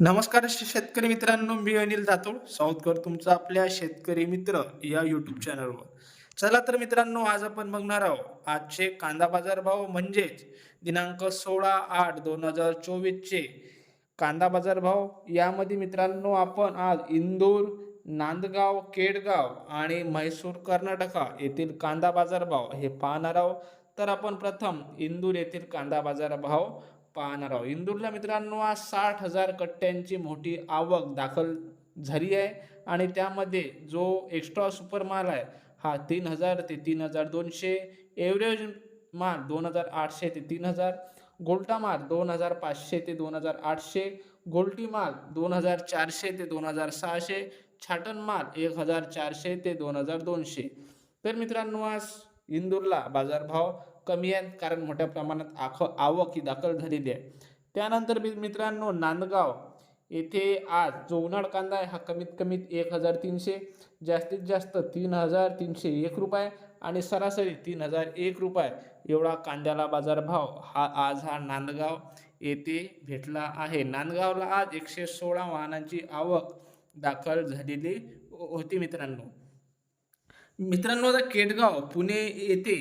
नमस्कार शेतकरी मित्रांनो मी अनिल जातोड साऊथकर तुमचा आपल्या शेतकरी मित्र या यूट्यूब चॅनलवर चला तर मित्रांनो आज आपण बघणार आहोत आजचे कांदा बाजार भाव म्हणजेच दिनांक सोळा आठ दोन हजार चोवीसचे. कांदा बाजार भाव यामध्ये मित्रांनो आपण आज इंदूर नांदगाव केडगाव आणि म्हैसूर कर्नाटका येथील कांदा बाजार भाव हे पाहणार आहोत. तर आपण प्रथम इंदूर येथील कांदा बाजार भाव पाहणार आहोत. इंदूरला मित्रांनो आज साठ हजार कट्ट्यांची मोठी आवक दाखल झाली आहे आणि त्यामध्ये जो एक्स्ट्रा सुपर माल आहे हा तीन हजार ते तीन हजार दोनशे एव्हरेज माल दोन हजार आठशे ते तीन हजार गोल्टा माल दोन हजार पाचशे ते दोन हजार आठशे गोल्टी माल दोन हजार चारशे ते दोन हजार सहाशे छाटन माल एक हजार चारशे ते दोन हजार दोनशे. तर मित्रांनो आज इंदूरला बाजारभाव कमी आहेत कारण मोठ्या प्रमाणात आख आवक ही दाखल झालेली आहे. त्यानंतर मी मित्रांनो नांदगाव येथे आज जो उन्हाळ कांदा आहे हा कमीत कमीत एक हजार तीनशे जास्तीत जास्त तीन हजार तीनशे एक रुपये आणि सरासरी तीन हजार एक रुपये एवढा कांद्याला बाजारभाव हा आज हा नांदगाव येथे भेटला आहे. नांदगावला आज एकशे सोळा वाहनांची आवक दाखल झालेली होती मित्रांनो. मित्रांनो आता केटगाव पुणे येथे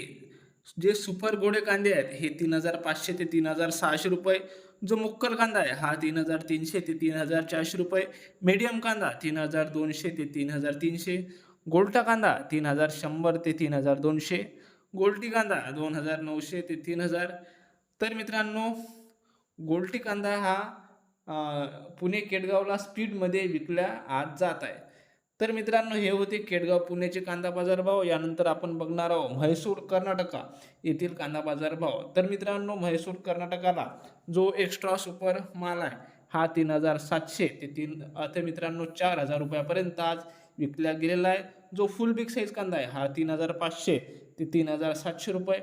जे सुपर गोडे कांदे आहेत हे तीन हजार पाचशे ते तीन हजार सहाशे रुपये. जो मुक्कल कांदा आहे हा तीन हजार तीनशे ते तीन हजार चारशे रुपये. मीडियम कांदा तीन हजार दोनशे ते तीन हजार तीनशे. गोल्टा कांदा तीन हजार शंभर ते तीन हजार दोनशे. गोल्टी कांदा दोन हजार नऊशे ते तीन हजार. तर मित्रांनो गोल्टी कांदा हा पुणे केडगावला स्पीडमध्ये विकल्या आज जात आहे. तर मित्रांनो हे होते केडगाव पुण्याचे कांदा बाजार भाव. यानंतर आपण बघणार आहोत म्हैसूर कर्नाटका येथील कांदा बाजार भाव. तर मित्रांनो म्हैसूर कर्नाटकाला जो एक्स्ट्रा सुपर माल आहे हा तीन हजार सातशे ते तीन आता मित्रांनो चार हजार रुपयापर्यंत आज विकला गेलेला आहे. जो फुल बिग साईज कांदा आहे हा तीन हजार पाचशे ते तीन हजार सातशे रुपये.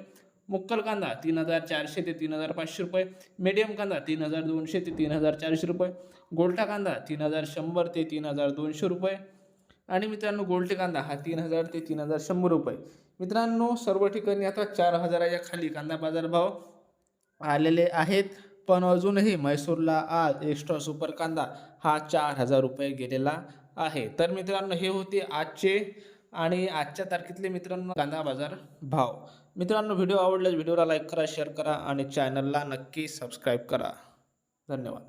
मुक्कल कांदा तीन हजार चारशे ते तीन हजार पाचशे रुपये. मीडियम कांदा तीन हजार दोनशे ते तीन हजार चारशे रुपये. गोल्टा कांदा तीन हजार शंभर ते तीन हजार दोनशे रुपये. आणि मित्रांनो गोल्टी कांदा हा तीन हजार ते तीन हजार शंभर रुपये. मित्रांनो सर्व ठिकाणी आता चार हजाराच्या खाली कांदा बाजार भाव आलेले आहेत. पण अजूनही म्हैसूरला आज एक्स्ट्रा सुपर कांदा हा चार हजार रुपये गेलेला आहे. तर मित्रांनो हे होते आजचे आणि आजच्या तारखेतले मित्रांनो कांदा बाजार भाव. मित्रांनो व्हिडिओ आवडल्यास व्हिडिओला लाईक करा शेअर करा आणि चॅनलला नक्की सबस्क्राईब करा. धन्यवाद.